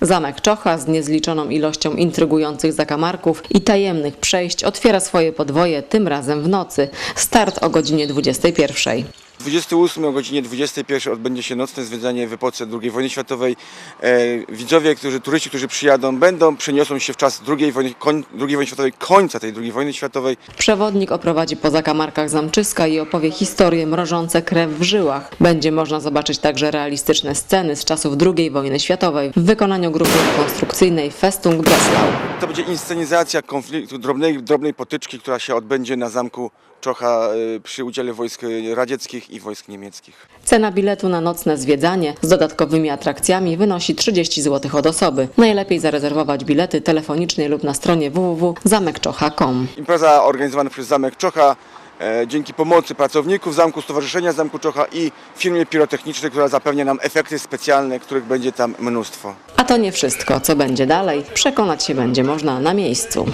Zamek Czocha z niezliczoną ilością intrygujących zakamarków i tajemnych przejść otwiera swoje podwoje tym razem w nocy. Start o godzinie 21. 28 o godzinie 21 odbędzie się nocne zwiedzanie w epoce II wojny światowej. E, widzowie, którzy, turyści, którzy przyjadą, będą, przeniosą się w czas II wojny, koń, II wojny światowej, końca tej II wojny światowej. Przewodnik oprowadzi po zakamarkach Zamczyska i opowie historie mrożące krew w żyłach. Będzie można zobaczyć także realistyczne sceny z czasów II wojny światowej w wykonaniu grupy konstrukcyjnej Festung Breslau. To będzie inscenizacja konfliktu, drobnej, drobnej potyczki, która się odbędzie na zamku Czocha e, przy udziale wojsk radzieckich i wojsk niemieckich. Cena biletu na nocne zwiedzanie z dodatkowymi atrakcjami wynosi 30 zł od osoby. Najlepiej zarezerwować bilety telefonicznie lub na stronie www.zamekczocha.com. Impreza organizowana przez Zamek Czocha e, dzięki pomocy pracowników zamku, Stowarzyszenia Zamku Czocha i firmie pirotechnicznej, która zapewnia nam efekty specjalne, których będzie tam mnóstwo. A to nie wszystko. Co będzie dalej? Przekonać się będzie można na miejscu.